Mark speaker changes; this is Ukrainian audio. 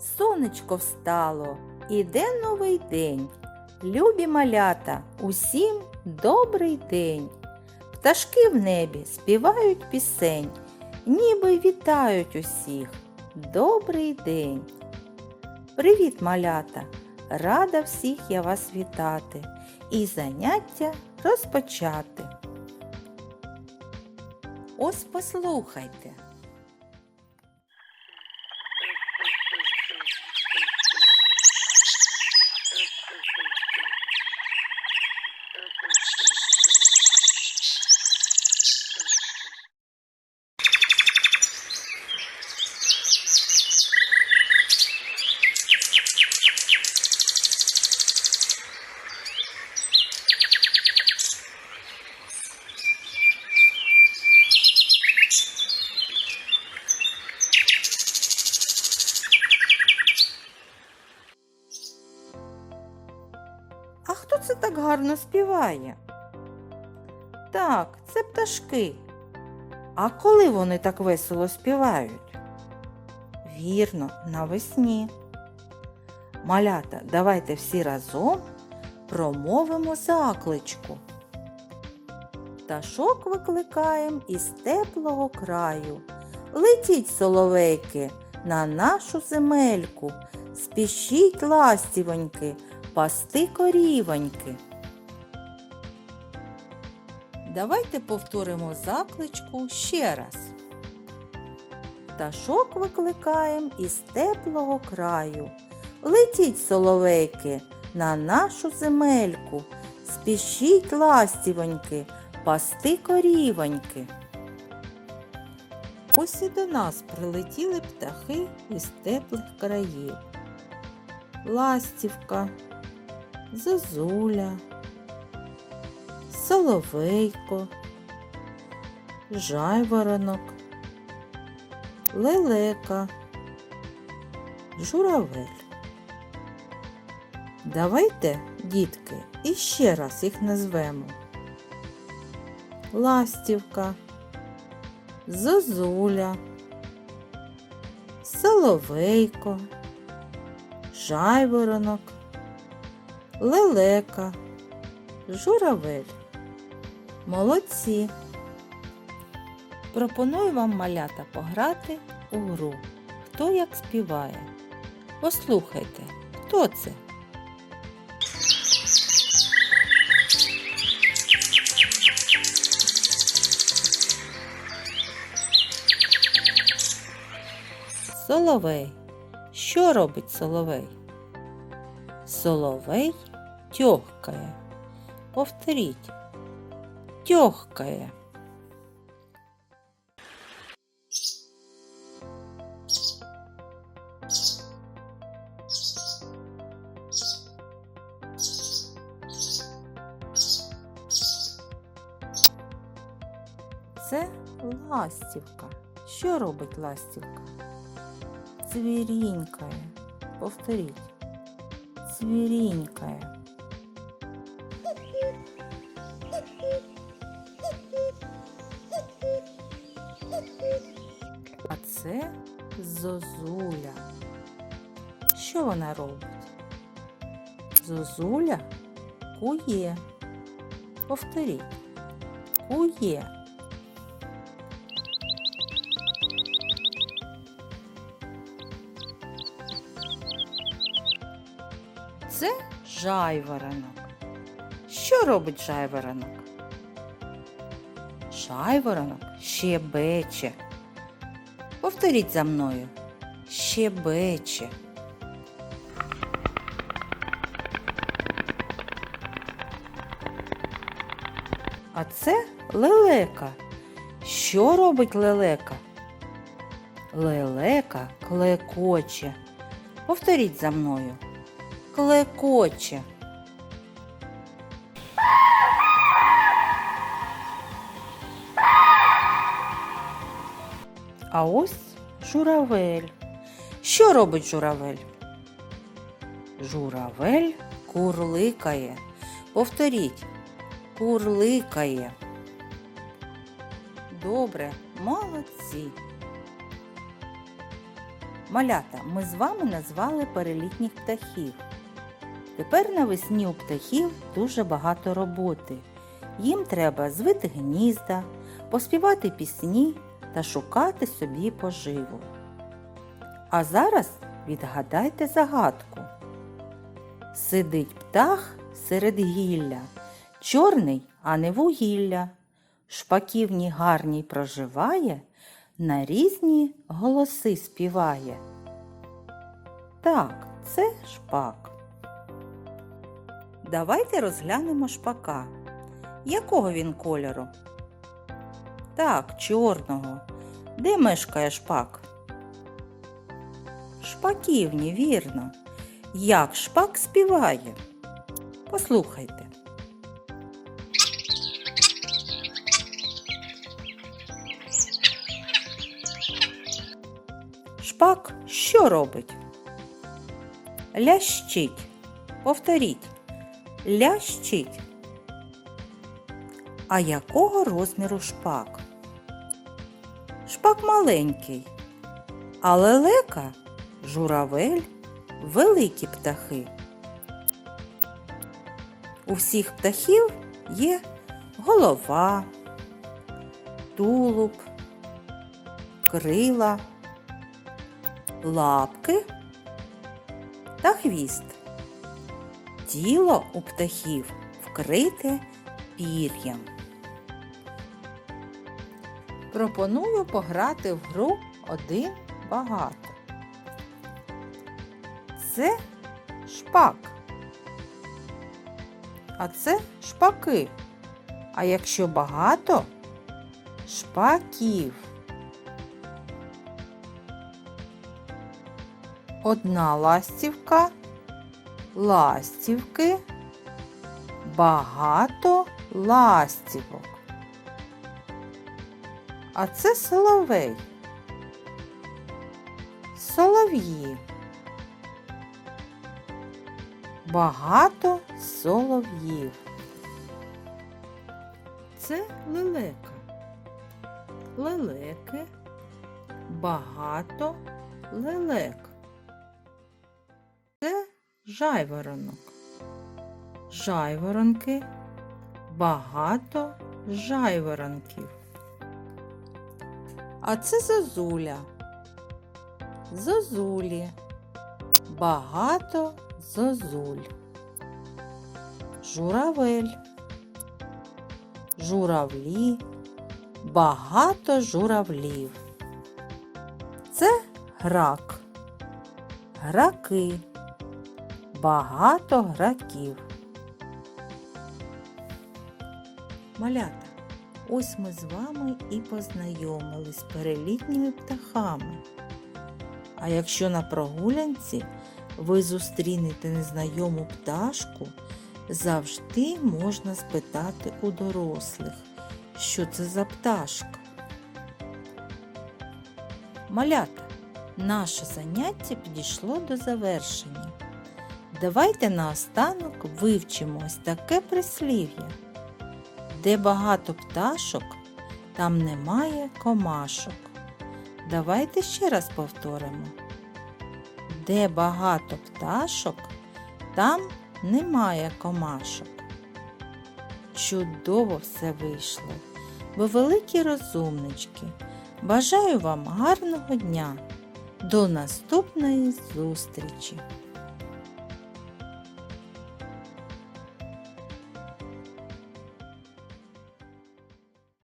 Speaker 1: сонечко встало, іде новий день. Любі малята, усім добрий день. Пташки в небі співають пісень, ніби вітають усіх. Добрий день. Привіт, малята! Рада всіх я вас вітати і заняття розпочати. Ось послухайте. А хто це так гарно співає? Так, це пташки. А коли вони так весело співають? Вірно, навесні. Малята, давайте всі разом промовимо закличку. Пташок викликаєм із теплого краю. Летіть, соловейки, на нашу земельку, спішіть ластівоньки, пасти корівоньки. Давайте повторимо закличку ще раз. Пташок викликаєм із теплого краю. Летіть, соловейки, на нашу земельку, спішіть ластівоньки, пасти корівоньки. Ось і до нас прилетіли птахи із теплих країв. Ластівка, зозуля, соловейко, жайворонок, лелека, журавель. Давайте, дітки, іще раз їх назвемо. Ластівка, зозуля, соловейко, жайворонок, лелека, журавель. Молодці! Пропоную вам малята пограти у гру. Хто як співає? Послухайте, хто це? Соловей. Що робить соловей? Соловей тьохкає. Повторіть. Тьохкає. Це ластівка. Що робить ластівка? Цвірінькає. Повторіть. Цвірінькає. Це зозуля. Що вона робить? Зозуля кує. Повторіть. Кує. Це жайворонок. Що робить жайворонок? Жайворонок щебече. Повторіть за мною. Щебече. А це лелека. Що робить лелека? Лелека клекоче. Повторіть за мною. Клекоче. А ось журавель. Що робить журавель? Журавель курликає. Повторіть. Курликає. Добре, молодці. Малята, ми з вами назвали перелітніх птахів. Тепер навесні у птахів дуже багато роботи. Їм треба звити гнізда, поспівати пісні та шукати собі поживу. А зараз відгадайте загадку. Сидить птах серед гілля, чорний, а не вугілля. Шпаківні гарній проживає, на різні голоси співає. Так, це шпак. Давайте розглянемо шпака. Якого він кольору? Так, чорного. Де мешкає шпак? Шпаківні, вірно. Як шпак співає? Послухайте. Шпак що робить? Лящить. Повторіть. Лящить. А якого розміру шпак? Шпак маленький, а лелека журавель великі птахи. У всіх птахів є голова, тулуб, крила, лапки та хвіст. Тіло у птахів вкрите пір'ям. Пропоную пограти в гру один багато. Це шпак. А це шпаки. А якщо багато шпаків. Одна ластівка, ластівки, багато ластівок. А це соловей. Солов'ї. Багато солов'їв. Це лелека. Лелеки. Багато лелек. Це жайворонок. Жайворонки. Багато жайворонків. А це зозуля. Зозулі. Багато зозуль. Журавель. Журавлі. Багато журавлів. Це грак. Граки. Багато граків. Малята, ось ми з вами і познайомились з перелітніми птахами. А якщо на прогулянці ви зустрінете незнайому пташку, завжди можна спитати у дорослих, що це за пташка. Малята, наше заняття підійшло до завершення. Давайте наостанок вивчимо ось таке прислів'я. Де багато пташок, там немає комашок. Давайте ще раз повторимо. Де багато пташок, там немає комашок. Чудово все вийшло. Ви великі розумнички. Бажаю вам гарного дня. До наступної зустрічі!